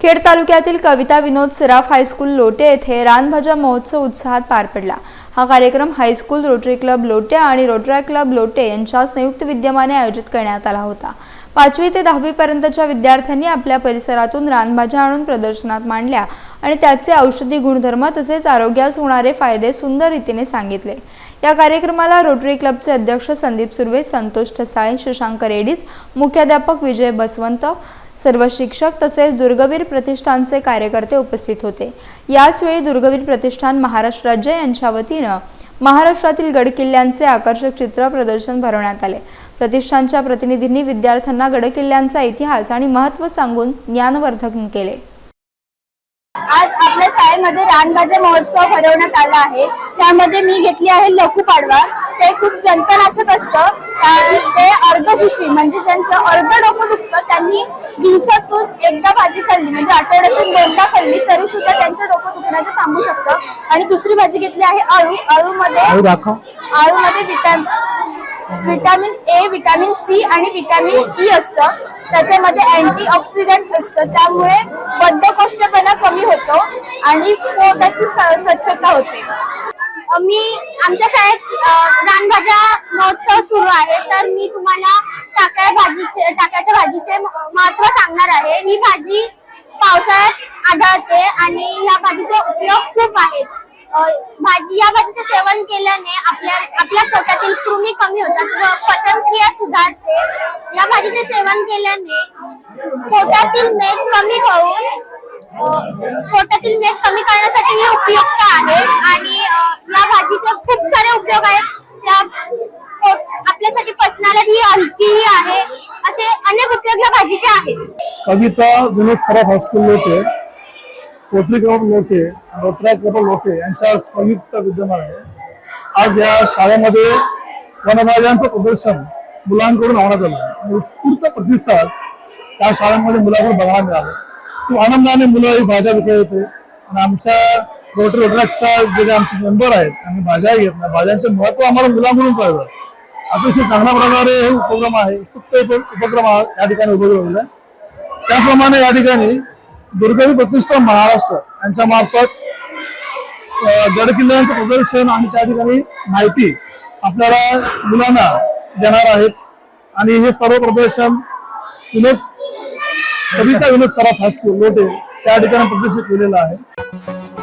खेड तालुक्यातील कविता विनोद सराफ हायस्कूल लोटे येथे रानभाज्या महोत्सव उत्साहात पार पडला. हा कार्यक्रम हायस्कूल रोटरी क्लब लोटे आणि रोटरा क्लब लोटे यांच्या संयुक्त विद्यमाने आयोजित करण्यात आला होता. पाचवी ते दहावी पर्यंतच्या विद्यार्थ्यांनी आपल्या परिसरातून रानभाज्या आणून प्रदर्शनात मांडल्या आणि त्याचे औषधी गुणधर्म तसेच आरोग्यास होणारे फायदे सुंदर रीतीने सांगितले. या कार्यक्रमाला रोटरी क्लबचे अध्यक्ष संदीप सुर्वे संतोष ठसाळे शशांक रेडीज मुख्याध्यापक विजय बसवंत सर्व शिक्षक तसेच दुर्गवीर प्रतिष्ठानचे कार्यकर्ते उपस्थित होते. याचवेळी दुर्गवीर प्रतिष्ठान महाराष्ट्र राज्य यांच्या वतीनं महाराष्ट्रातील गडकिल्ल्यांचे आकर्षक चित्र प्रदर्शन भरवण्यात आले. प्रतिष्ठानच्या प्रतिनिधींनी विद्यार्थ्यांना गडकिल्ल्यांचा इतिहास आणि महत्त्व सांगून ज्ञानवर्धन केले. आज आपल्या शाळेमध्ये रानभाज्या महोत्सव भरवण्यात आला आहे. त्यामध्ये मी घेतली आहे लघु पाडवा. ते खूप जंतनाशक असतं. आणि ते अर्धशिशी म्हणजे ज्यांचं अर्ध डोकं दुखतं त्यांनी दिवसातून एकदा भाजी खाल्ली म्हणजे आठवड्यातून दोनदा खाल्ली तरी सुद्धा त्यांचं डोकं दुखण्याचं थांबू शकतं. आणि दुसरी भाजी घेतली आहे आळू. आळूमध्ये आळूमध्ये vitamin vitamin A vitamin C आणि विटॅमिन ई असतं. त्याच्यामध्ये अँटी ऑक्सिडंट असतं. त्यामुळे बद्धकोष्ठपणा कमी होतो आणि पोटाची स्वच्छता होते. मी आमच्या शाळेत रानभाज्या महोत्सव सुरू आहे. तर मी तुम्हाला टाक्या भाजीचे टाक्याच्या भाजीचे म- महत्त्व सांगणार आहे. ही भाजी पावसाळ्यात आढळते आणि ह्या भाजीचे उपयोग खूप आहेत भाजी या भाजीचे सेवन केल्याने आपल्या आपल्या पोटातील कृमी कमी होतात व पचनक्रिया सुधारते. या भाजीचे सेवन केल्याने पोटातील मेद कमी होऊन पोटातील मेद कमी करण्यासाठी हे उपयुक्त आहे. आणि भाजीचे खूप सारे उपयोग आहेत. त्या आपल्यासाठी पचनाला ही हलकीही आहे. असे अनेक उपयोग या भाजीचे आहेत. Kavita Vinod Saraf high school Lote pottery club Lote Rotary club Lote यांच्या संयुक्त विद्यमान आहे आज या शाळेमध्ये वनभाज्यांचं प्रदर्शन मुलांकडून लावण्यात आलं. उत्स्फूर्त प्रतिसाद त्या शाळांमध्ये मुलांकडून बघायला मिळालं. खूप आनंदाने मुलं ही भाज्या विकत होते आणि आमच्या रोटरी रोटरॅक्टचा जे काही आमचे मेंबर आहेत आणि भाज्या घेतल्या भाज्यांचे महत्त्व आम्हाला मुलांकडून कळलं. अतिशय चांगल्या प्रकारे हे उपक्रम आहे. उत्सुक्त उपक्रम या ठिकाणी उपक्रम आहे त्याचप्रमाणे या ठिकाणी दुर्गावी प्रतिष्ठान महाराष्ट्र यांच्या मार्फत गड किल्ल्यांचं प्रदर्शन आणि त्या ठिकाणी माहिती आपल्याला मुलांना देणार आहेत. आणि हे सर्व प्रदर्शन विनोद कविता विनोद सराफ हायस्कूल लोटे त्या ठिकाणी प्रदर्शित केलेलं आहे.